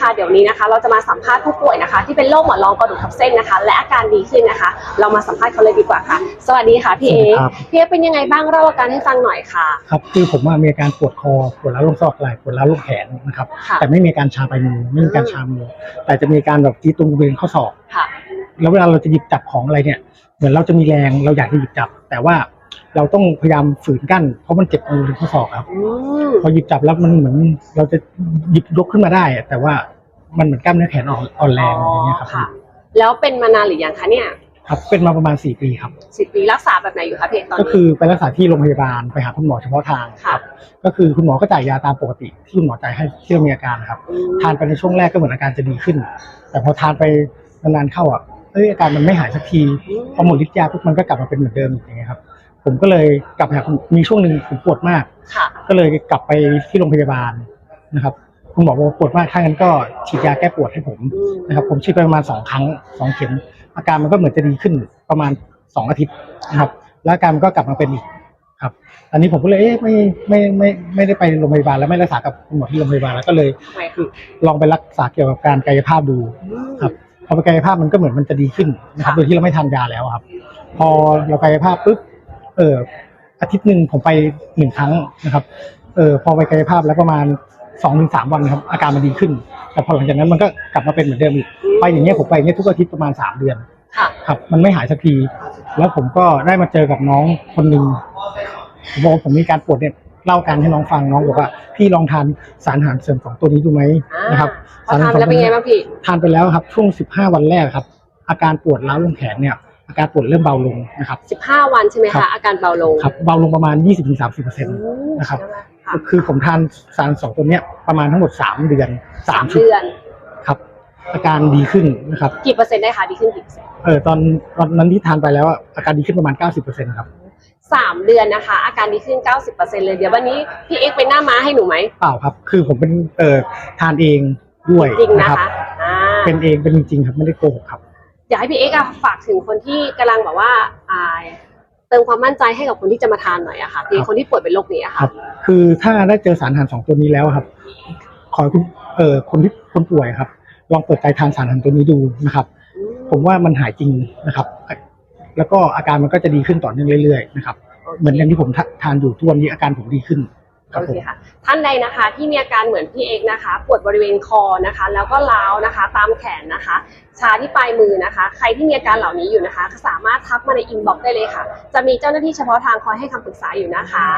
ค่ะเดี๋ยวนี้นะคะเราจะมาสัมภาษณ์ผู้ป่วยนะคะ ที่เป็นโรคหมอนรองกระดูกทับเส้นนะคะ และอาการดีขึ้นนะคะ เรามาสัมภาษณ์เขาเลยดีกว่าค่ะ สวัสดีค่ะพี่เอสวัสดีครับ พี่เอเป็นยังไงบ้างเล่าอาการให้ฟังหน่อยค่ะ ครับคือผมว่ามีอาการปวดคอปวดร้าวลงซอกไหล่ปวดร้าวลงแขนนะครับ ค่ะ แต่ไม่มีอาการชาปลายมือไม่มีการชามือ แต่จะมีอาการแบบที่ตรงบริเวณข้อศอกค่ะ แล้วเวลาเราจะหยิบจับของอะไรเนี่ย เหมือนเราจะมีแรงเราอยากจะหยิบจับ แต่ว่า เราต้องพยายามฝืนกั้นเพราะมันเจ็บตรงบริเวณข้อศอกครับ อืมพอหยิบจับแล้วมันเหมือนเราจะหยิบยกขึ้นมาได้อะแต่ว่ามันเหมือนกล้ามเนื้อแขนอ่อนอ่อนแรงอย่างเงี้ยครับค่ะ แล้วเป็นมานานหรือยังคะเนี่ยครับเป็นมาประมาณสี่ปีครับ สิบปีรักษาแบบไหนอยู่คะพี่เอตอนก็นี้คือไปรักษาที่โรงพยาบาลไปหาคุณหมอเฉพาะทางค่ะก็คือคุณหมอก็จ่ายยาตามปกติ ที่คุณหมอจ่ายให้ที่เรามีอาการครับ อืมทานไปในช่วงแรกก็เหมือนอาการจะดีขึ้น แต่พอทานไปนานๆเข้าอะเอ้ยอาการมันไม่หายสักที พอหมดฤทธิ์ยาปุ๊บมันก็กลับมาเป็นเหมือนเดิมอีกอย่างเงี้ยครับ ผมก็เลยกลับไปหาคุณมีช่วงหนึ่งผมปวดมาก ค่ะ ก็เลยกลับไปที่โรงพยาบาลนะครับ คุณหมอบอกว่าปวดมากถ้างั้นก็ฉีดยาแก้ปวดให้ผมอืมนะครับ ผมฉีดไปประมาณสองครั้งสองเข็ม อาการมันก็เหมือนจะดีขึ้นประมาณสองอาทิตย์นะครับ แล้วอาการมันก็กลับมาเป็นอีกครับ อันนี้ผมก็เลยเอ๊ะไม่ไม่ไม่ไม่ได้ไปโรงพยาบาลแล้วไม่รักษากับคุณหมอที่โรงพยาบาลแล้วก็เลย ทำไมคะลองไปรักษาเกี่ยวกับการกายภาพดู อืม ครับ พอไปกายภาพมันก็เหมือนมันจะดีขึ้นนะครับ ค่ะ โดยที่เราไม่ทานยาแล้วครับ พอเรากายภาพปุ๊บเอออาทิตย์หนึ่งผมไปหนึ่งครั้งนะครับเออพอไปกายภาพแล้วประมาณสองถึงสามวันครับอาการมันดีขึ้น แต่พอหลังจากนั้นมันก็กลับมาเป็นเหมือนเดิมอีกไปอย่างเงี้ยผมไปอย่างเงี้ยทุกอาทิตย์ประมาณสามเดือนค่ะครับ มันไม่หายสักที แล้วผมก็ได้มาเจอกับน้องคนหนึ่งผมบอกว่าผมมีการปวดเนี่ยเล่าการให้น้องฟังน้องบอกว่าพี่ลองทานสารอาหารเสริมสองตัวนี้ดูไหมอ่านนะครับพอทานไปแล้วเป็นไงบ้างพี่ทานไปแล้วครับช่วง15วันแรกครับ อาการปวดร้าวลงแขนเนี่ย อาการปวดเริ่มเบาลงนะครับสิบห้าวันใช่ไหมครัคะบอาการเบาลงครับเบาลงประมาณ 20-30%เปอร์เซ็นต์นะครับค่ะคือผมทานสารสองตัวเนี้ยประมาณทั้งหมด 3 เดือนสาม3ชุดเดือนครับ อาการดีขึ้นนะครับกี่เปอร์เซ็นต์ได้คะดีขึ้นกี่เปอร์เซ็นต์เออตอนตอนนั้นที่ทานไปแล้วอะอาการดีขึ้นประมาณ 90%ครับสามเดือนนะคะ อาการดีขึ้น 90%เลยเดี๋ยววันนี้พี่เอ็กซ์เป็นหน้าม้าให้หนูไหมเปล่าครับ คือผมเป็นเอ่อทานเองด้วยจริงนะนะครับคะอ่าเป็นเองเป็นจริงๆครับไม่ได้โกหกครับ อยากให้พี่เอ็กซ์อะฝากถึงคนที่กำลังแบบว่าอ่าเติมความมั่นใจให้กับคนที่จะมาทานหน่อยอะค่ะพี่ครับคนที่ป่วยเป็นโรคนี้อะครัค่ะบคือถ้าได้เจอสารอาหารสองตัวนี้แล้วครับ ขอให้คุณเอ่อคนที่คนป่วยครับ ลองเปิดใจทานสารอาหารตัวนี้ดูนะครับ ผมว่ามันหายจริงนะครับ แล้วก็อาการมันก็จะดีขึ้นต่อเนื่องเรื่อยๆนะครับ เหมือนอย่างที่ผมทาทานอยู่ทุกวันนี้อาการผมดีขึ้นครับ โอเคค่ะท่านใดนะคะที่มีอาการเหมือนพี่เอกนะคะปวดบริเวณคอนะคะ แล้วก็ล้าวนะคะ ตามแขนนะคะ ชาที่ปลายมือนะคะ ใครที่มีอาการเหล่านี้อยู่นะคะ สามารถทักมาในอินบ็อกซ์ได้เลยค่ะ จะมีเจ้าหน้าที่เฉพาะทางคอยให้คำปรึกษาอยู่นะคะ